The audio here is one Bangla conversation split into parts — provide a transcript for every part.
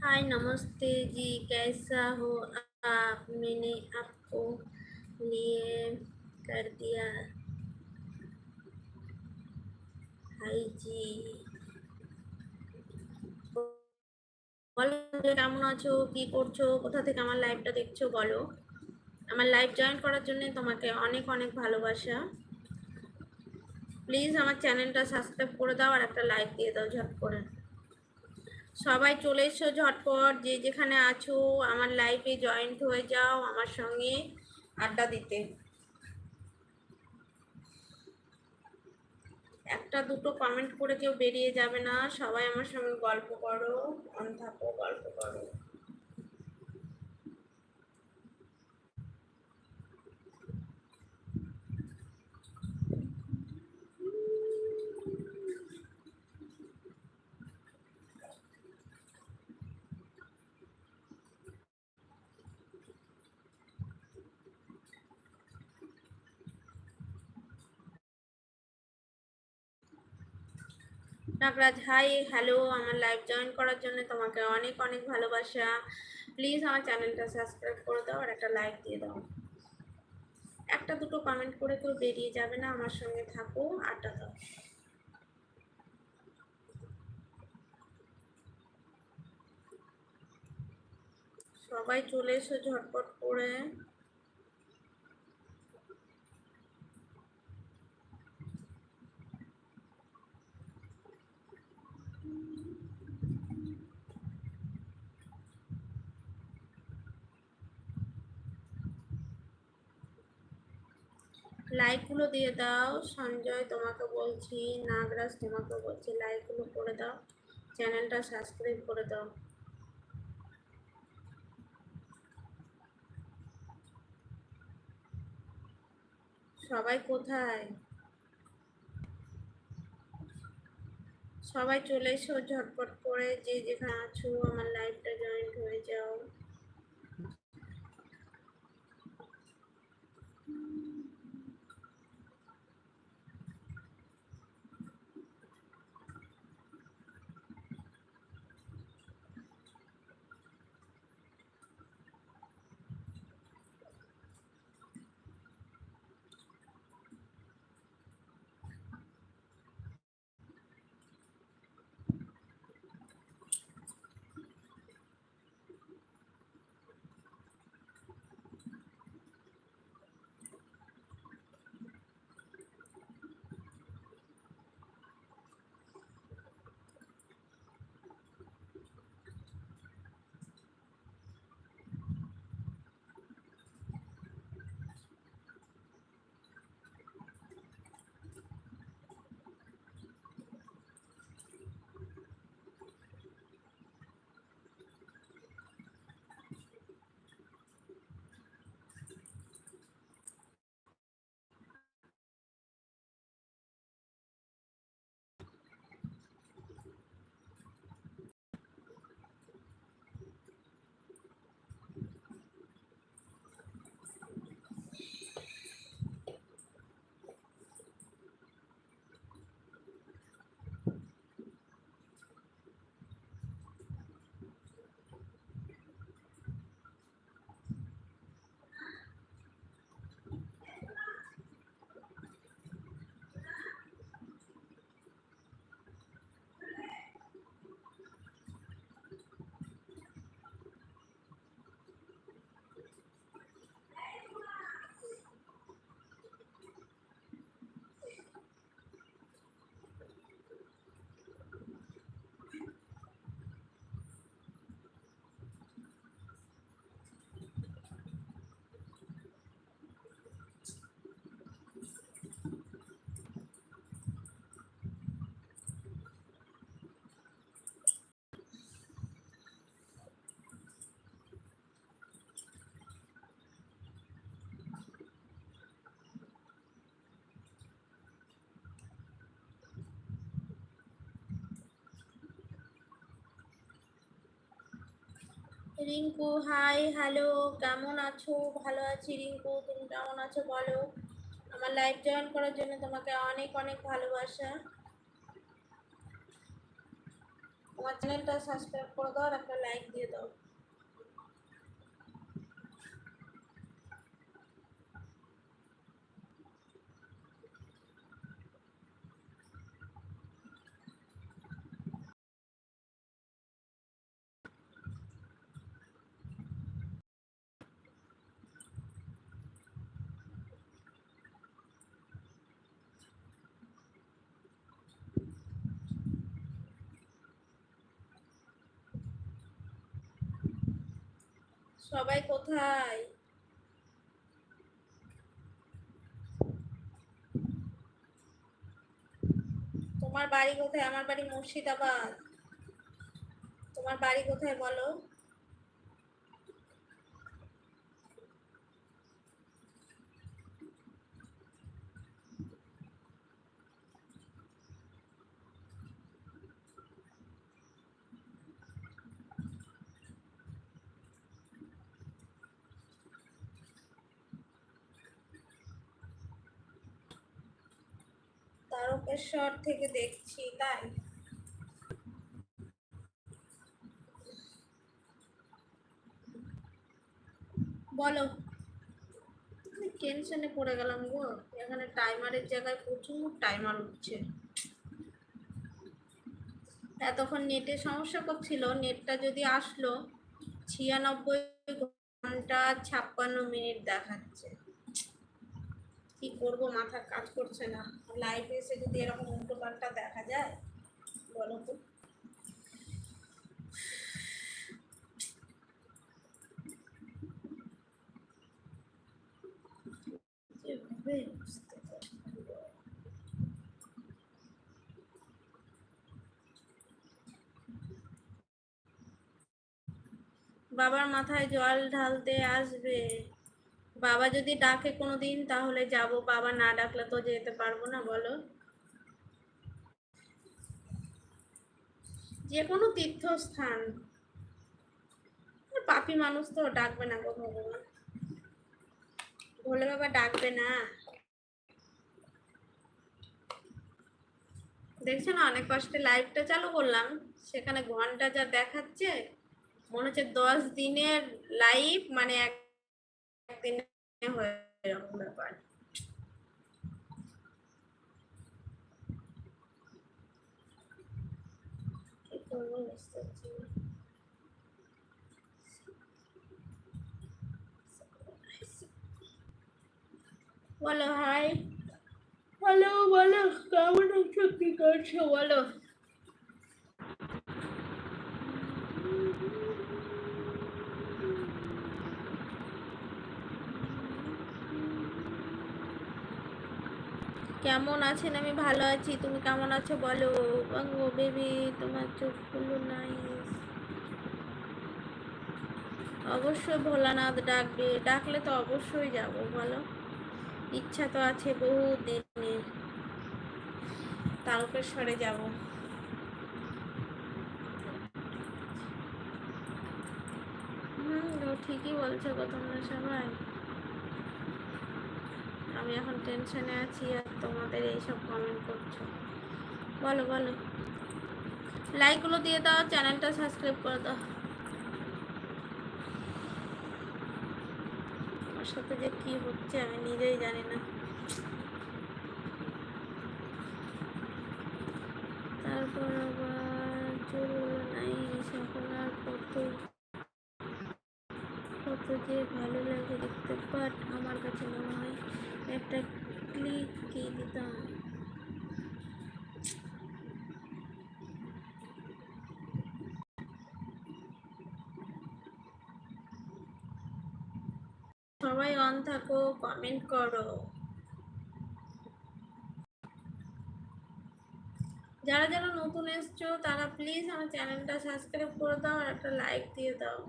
हाय नमस्ते जी कैसा हो आप मैंने आपको लिए कर दिया हाय जी বলো কেমন আছো কি করছো কোথা থেকে আমার লাইভটা দেখছো বলো আমার লাইভ জয়েন করার জন্য তোমাকে অনেক অনেক ভালোবাসা প্লিজ আমার চ্যানেলটা সাবস্ক্রাইব করে দাও আর একটা লাইক দিয়ে দাও ঝট করে সবাই চলে এসো ঝটপট, যে যেখানে আছো, আমার লাইফে জয়েন্ট হয়ে যাও আমার সঙ্গে আড্ডা দিতে। একটা দুটো কমেন্ট করে কেউ বেরিয়ে যাবে না, সবাই আমার সঙ্গে গল্প করো, অন থাকো, গল্প করো। নাগরাজ হাই হ্যালো আমার লাইভ জয়েন করার জন্য তোমাকে অনেক অনেক ভালোবাসা। প্লিজ আমার চ্যানেলটা সাবস্ক্রাইব করে দাও আর একটা লাইক দিয়ে দাও। একটা দুটো কমেন্ট করে কেউ বেরিয়ে যাবে না, আমার সঙ্গে থাকো, আড্ডা দাও। সবাই চলে এসো ঝটপট করে। লাইকগুলো দিয়ে দাও। সঞ্জয় তোমাকে বলছি, নাগরাজ তোমাকে বলছি, লাইকগুলো করে দাও। চ্যানেলটা সাবস্ক্রাইব করে দাও। সবাই কোথায়? সবাই চলে এসো, ঝটপট করে যে যেখানে আছো, আমার লাইভটা জয়েন্ট হয়ে যাও। রিঙ্কু হাই হ্যালো কেমন আছো? ভালো আছি রিঙ্কু, তুমি কেমন আছো বলো? আমার লাইভ জয়েন করার জন্য তোমাকে অনেক অনেক ভালোবাসা। আমার চ্যানেলটা সাবস্ক্রাইব করে দাও আর একটা লাইক দিয়ে দাও। সবাই কোথায়? তোমার বাড়ি কোথায়? আমার বাড়ি মুর্শিদাবাদ। তোমার বাড়ি কোথায় বলো? তারকেশ্বর থেকে দেখছি, তাই? বলো। টেনশনে পড়ে গেলাম গো। এখানে টাইমারের জায়গায় প্রচুর টাইমার উঠছে। এতক্ষণ নেটের সমস্যা করছিল। নেটটা যদি আসলো, ছিয়ানব্বই ঘণ্টা ছাপ্পান্ন মিনিট দেখাচ্ছে। কি করব? মাথা কাজ করছে না। লাইভে এসে যদি এরকম উল্টো পাল্টা দেখা যায়, বলো তো। বাবার মাথায় জল ঢালতে আসবে। বাবা যদি ডাকে কোনো দিন তাহলে যাব। বাবা না ডাকলে তো যেতে পারব না, বলো। যে কোনো তীর্থস্থান। পাপি মানুষ তো ডাকবে না গো ভগবান। ভোলে বাবা ডাকবে না। দেখছ না, অনেক কষ্টে লাইভটা চালু করলাম। সেখানে ঘণ্টা যা দেখাচ্ছে, মনে হচ্ছে দশ দিনের লাইভ মানে এক একদিনে এরকম ব্যাপার করব বুঝতে পারছি। বলো হাই হ্যালো বলো কেমন আছো কি করছ বলো কেমন আছেন? আমি ভালো আছি। তুমি কেমন আছো বলো? ও বেবি, তোমার চোখগুলো নাই অবশ্যই ভোলানাথ ডাকবে। ডাকলে তো অবশ্যই যাব, বলো। ইচ্ছা তো আছে বহু দিনের তারকেশ্বরে যাব। হুম ঠিকই বলছো গো তোমরা সবাই। আমি এখন টেনশনে আছি আর তোমাদের এইসব কমেন্ট করছ। বলো বলো। লাইকগুলো দিয়ে দাও চ্যানেলটা সাবস্ক্রাইব করে দাও। আমার সাথে যে কি হচ্ছে আমি নিজেই জানি না। তারপর আবার চলল নাই সকল আর কত কত যে ভালো লাগে দেখতে বাট আমার কাছে মনে হয় একটা ক্লিক কি দিতাম। সবাই অন থাকো কমেন্ট করো। যারা যারা নতুন এসছো, তারা প্লিজ আমার চ্যানেলটা সাবস্ক্রাইব করে দাও আর একটা লাইক দিয়ে দাও।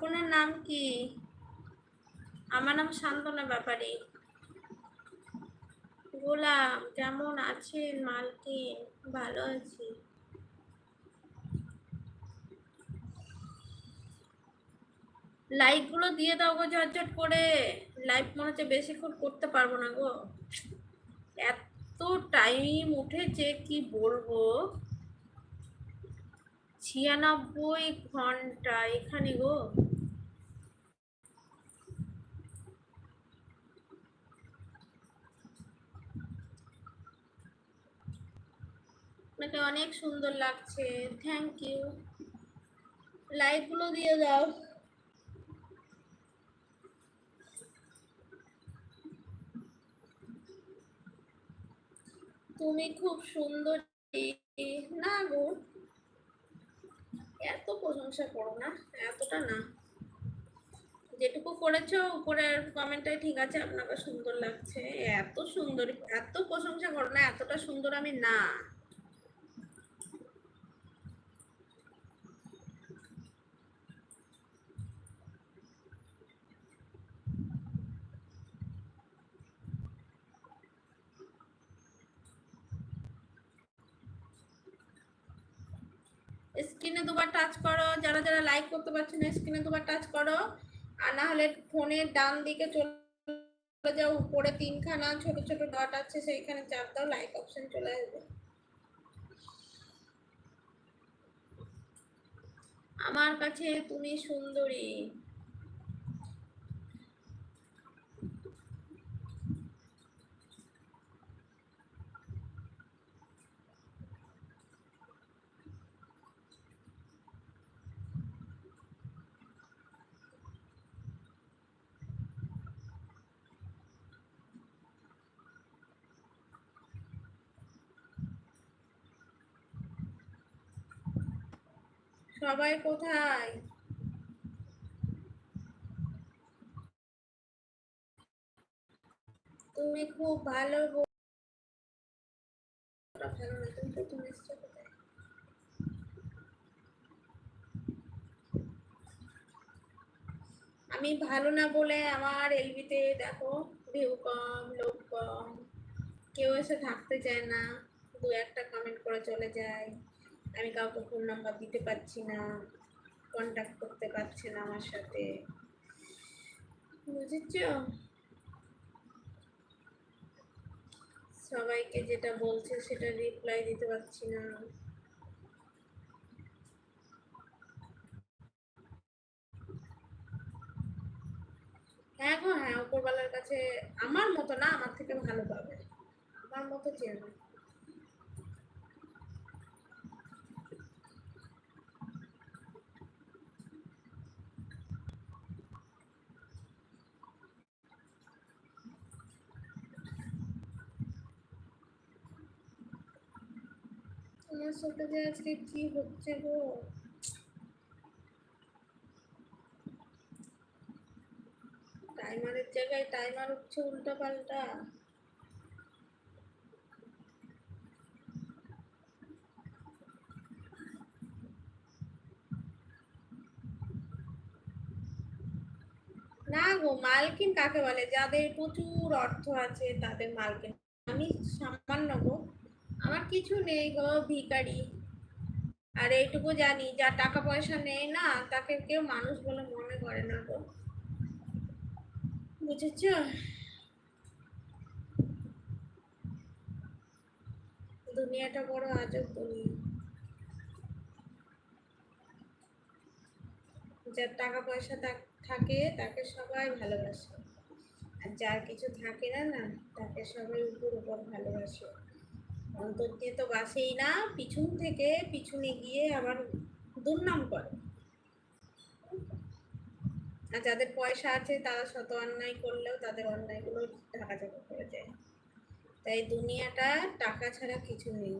আপনার নাম কি? আমার নাম শান্তনা ব্যাপারী। গোলাম, কেমন আছেন মালকিন ভালো আছি। লাইকগুলো দিয়ে দাও গো ঝটঝট করে। লাইভ মনে হচ্ছে বেশিক্ষণ করতে পারব না গো। এত টাইম উঠেছে, কি বলব? ছিয়ানব্বই ঘণ্টা, এখানে গো। আপনাকে অনেক সুন্দর লাগছে। থ্যাংক ইউ লাইকগুলো দিয়ে দাও। তুমি খুব সুন্দর। না গো। এত প্রশংসা করো না, এতটা না। যেটুকু করেছ উপরের কমেন্টটাই ঠিক আছে, আপনাকে সুন্দর লাগছে। এত সুন্দর, এত প্রশংসা করো না, এতটা সুন্দর আমি না। স্ক্রিনে দুবার টাচ করো। যারা যারা লাইক করতে পারছ না স্ক্রিনে দুবার টাচ করো। আর না হলে ফোনের ডান দিকে চলে যাও, উপরে তিনখানা ছোট ছোট ডট আছে, সেইখানে চাপ দাও লাইক অপশন চলে আসবে। আমার কাছে তুমি সুন্দরী। সবাই কোথায়? তুমি খুব ভালো আমি ভালো না বলে আমার এলবিতে দেখো ভিউ কম লোক কম কেউ এসে থাকতে চায় না, দু একটা কমেন্ট করে চলে যায়। আমি কাউকে ফোন নাম্বার দিতে পারছি না কন্ট্যাক্ট করতে পারছে না আমার সাথে। বুঝেছ? সবাইকে যেটা বলছে সেটা রিপ্লাই দিতে পারছি না। হ্যাঁ গো হ্যাঁ উপরওয়ালার কাছে আমার মতো না, আমার থেকে ভালো পাবে। আমার মতো চেয়ে যে আজকে কি হচ্ছে গো? টাইমারের জায়গায় টাইমার হচ্ছে উল্টা পাল্টা না গো, মালকিন কাকে বলে? যাদের প্রচুর অর্থ আছে, তাদের মালকিন। আমি সামান্য গো। কিছু নেই গো ভিকারি আর এইটুকু জানি, যা টাকা পয়সা নেই না, তাকে কেউ মানুষ বলে মনে করে না গো। বুঝেছ? দুনিয়াটা বড় আজব দুনিয়া। যার টাকা পয়সা থাকে, তাকে সবাই ভালোবাসে। আর যার কিছু থাকে না না, তাকে সবাই উপর উপর ভালোবাসে। অন্তর দিয়ে তো বাসেই না, পিছন থেকে পিছনে গিয়ে আবার দুর্নাম করে। আর যাদের পয়সা আছে তারা শত অন্যায় করলেও তাদের অন্যায়গুলো ঢাকা চাপা করে যায়। তাই দুনিয়াটা টাকা ছাড়া কিছু নেই।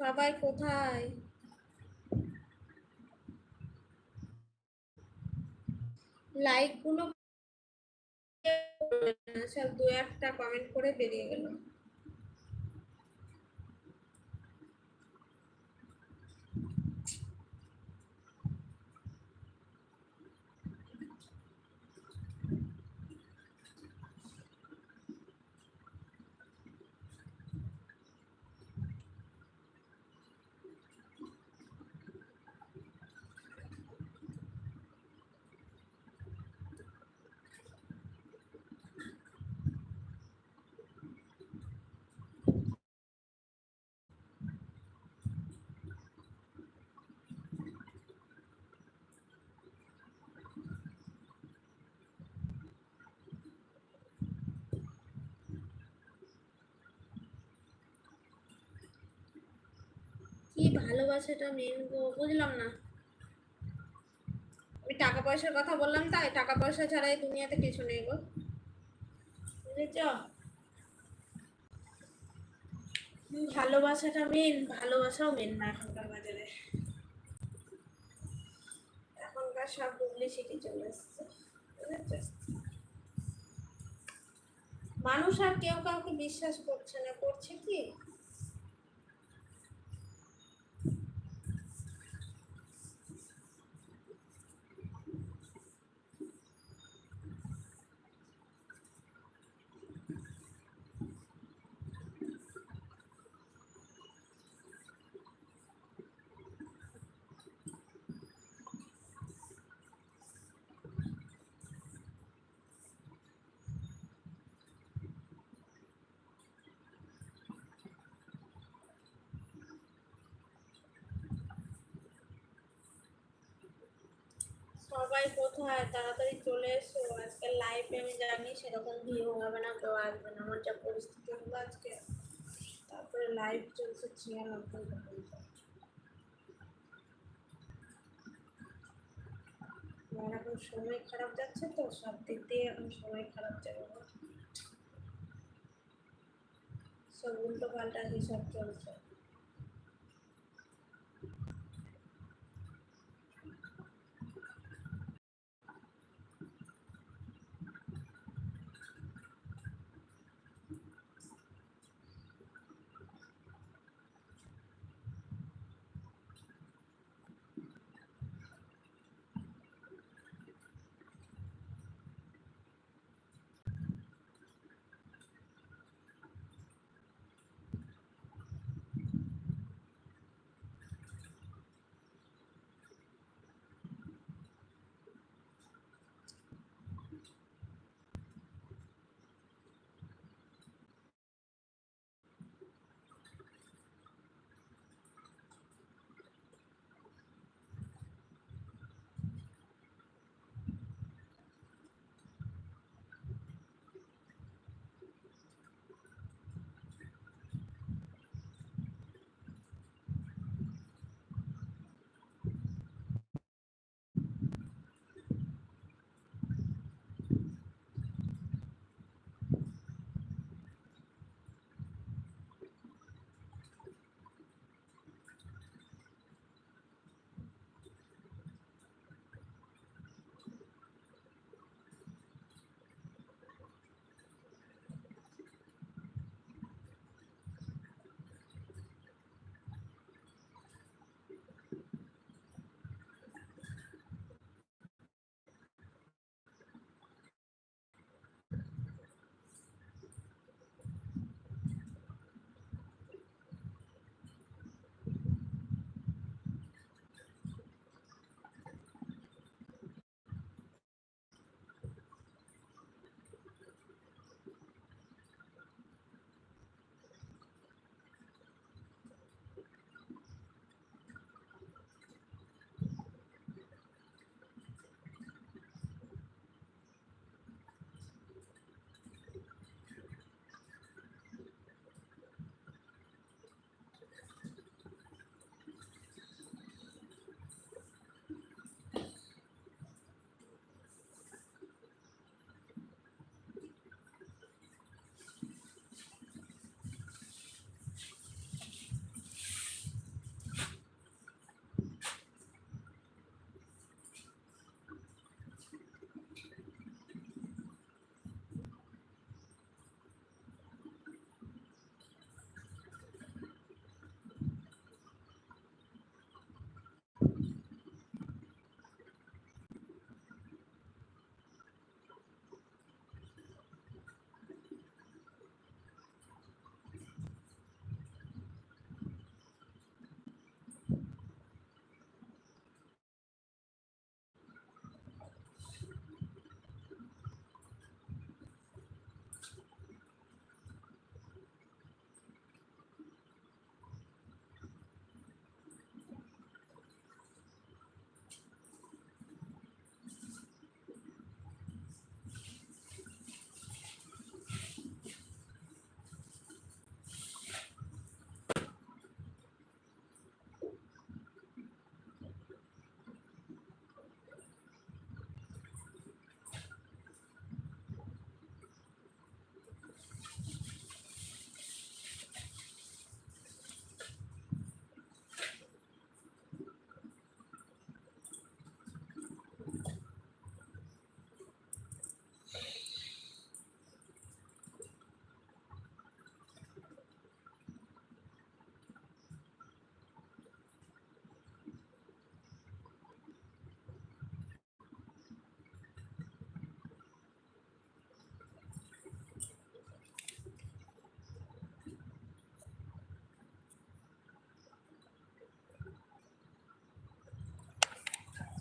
সবাই কোথায়? লাইকগুলো সব দু একটা কমেন্ট করে বেরিয়ে গেল। কি ভালোবাসাটা মেন গো বুঝলাম না। আমি টাকা পয়সার কথা বললাম তাই টাকা পয়সা ছাড়া এই দুনিয়াতে কিছু নেই গো। বুঝেছ? ভালোবাসাটা মেন ভালোবাসাও মেন না এখনকার বাজারে। এখনকার সব সিটি চলে এসছে বুঝেছ? মানুষ আর কেউ কাউকে বিশ্বাস করছে না করছে কি? কোথায় তাড়াতাড়ি চলে এসো। আজকে লাইভে আমি জানি সেরকম ভিউ হবে না, কেউ আসবে না। আমার যা পরিস্থিতি হলো আজকে, তারপরে লাইভ চলছে ছিয়ানব্বই আমার এখন সময় খারাপ যাচ্ছে তো, সব দিক দিয়ে এখন সময় খারাপ যাবে। সব উল্টো পাল্টা হিসাব চলছে।